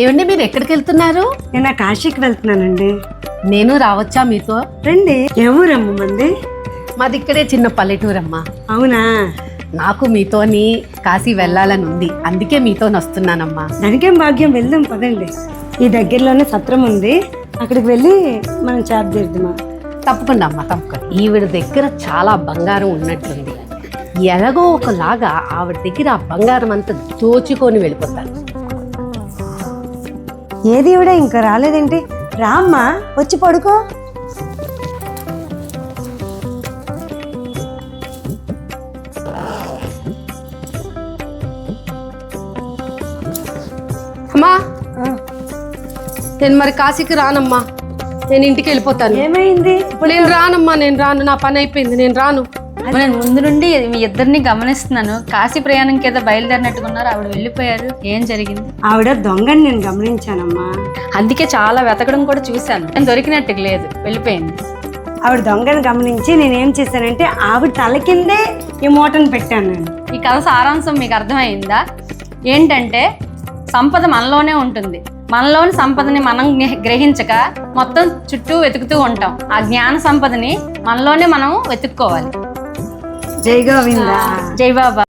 ఏమండి మీరు ఎక్కడికి వెళ్తున్నారు నేను కాశీకి వెళ్తున్నానండి. నేను రావచ్చా మీతో? రండి. ఏ ఊరమ్మ మాది? ఇక్కడే చిన్న పల్లెటూరమ్మా. అవునా? నాకు మీతోని కాశీ వెళ్ళాలని ఉంది. అందుకే మీతో వస్తున్నానమ్మా. దానికేం భాగ్యం? వెళ్దాం పదండి. ఈ దగ్గరలోనే సత్రం ఉంది. అక్కడికి వెళ్ళి మనం చేద్దాం తప్పకుండా అమ్మా తప్పకుండా. ఈవిడ దగ్గర చాలా బంగారం ఉన్నట్లుంది. ఎలాగో ఒకలాగా ఆవిడ దగ్గర ఆ బంగారం అంతా దోచుకొని వెళ్ళిపోతాను ఏది కూడా ఇంకా రాలేదేంటి? రామ్మా వచ్చి పడుకో. అమ్మా నేను మరి కాశీకి రానమ్మా. నేను ఇంటికి వెళ్ళిపోతాను. ఏమైంది? నేను రానమ్మా నేను రాను. నా పని అయిపోయింది నేను రాను. నేను ముందు నుండి మీ ఇద్దరిని గమనిస్తున్నాను. కాశీ ప్రయాణంకి ఏదో బయలుదేరినట్టుగా ఉన్నారు ఆవిడ వెళ్ళిపోయారు. ఏం జరిగింది? ఆవిడ దొంగని నేను గమనించానమ్మా. అందుకే చాలా వెతకడం కూడా చూశాను. కానీ దొరికినట్టు లేదు. వెళ్ళిపోయింది. ఆవిడ దొంగని గమనించి నేనేం చేశానంటే ఆవిడ తల కిందే ఈ మూటను పెట్టాను నేను. ఈ కథ సారాంశం మీకు అర్థమైందా? ఏంటంటే సంపద మనలోనే ఉంటుంది. మనలోని సంపదని మనం గ్రహ- గ్రహించక మొత్తం చుట్టూ వెతుకుతూ ఉంటాం. ఆ జ్ఞాన సంపదని మనలోనే మనం వెతుక్కోవాలి. జై గోవిందా. జై బాబా.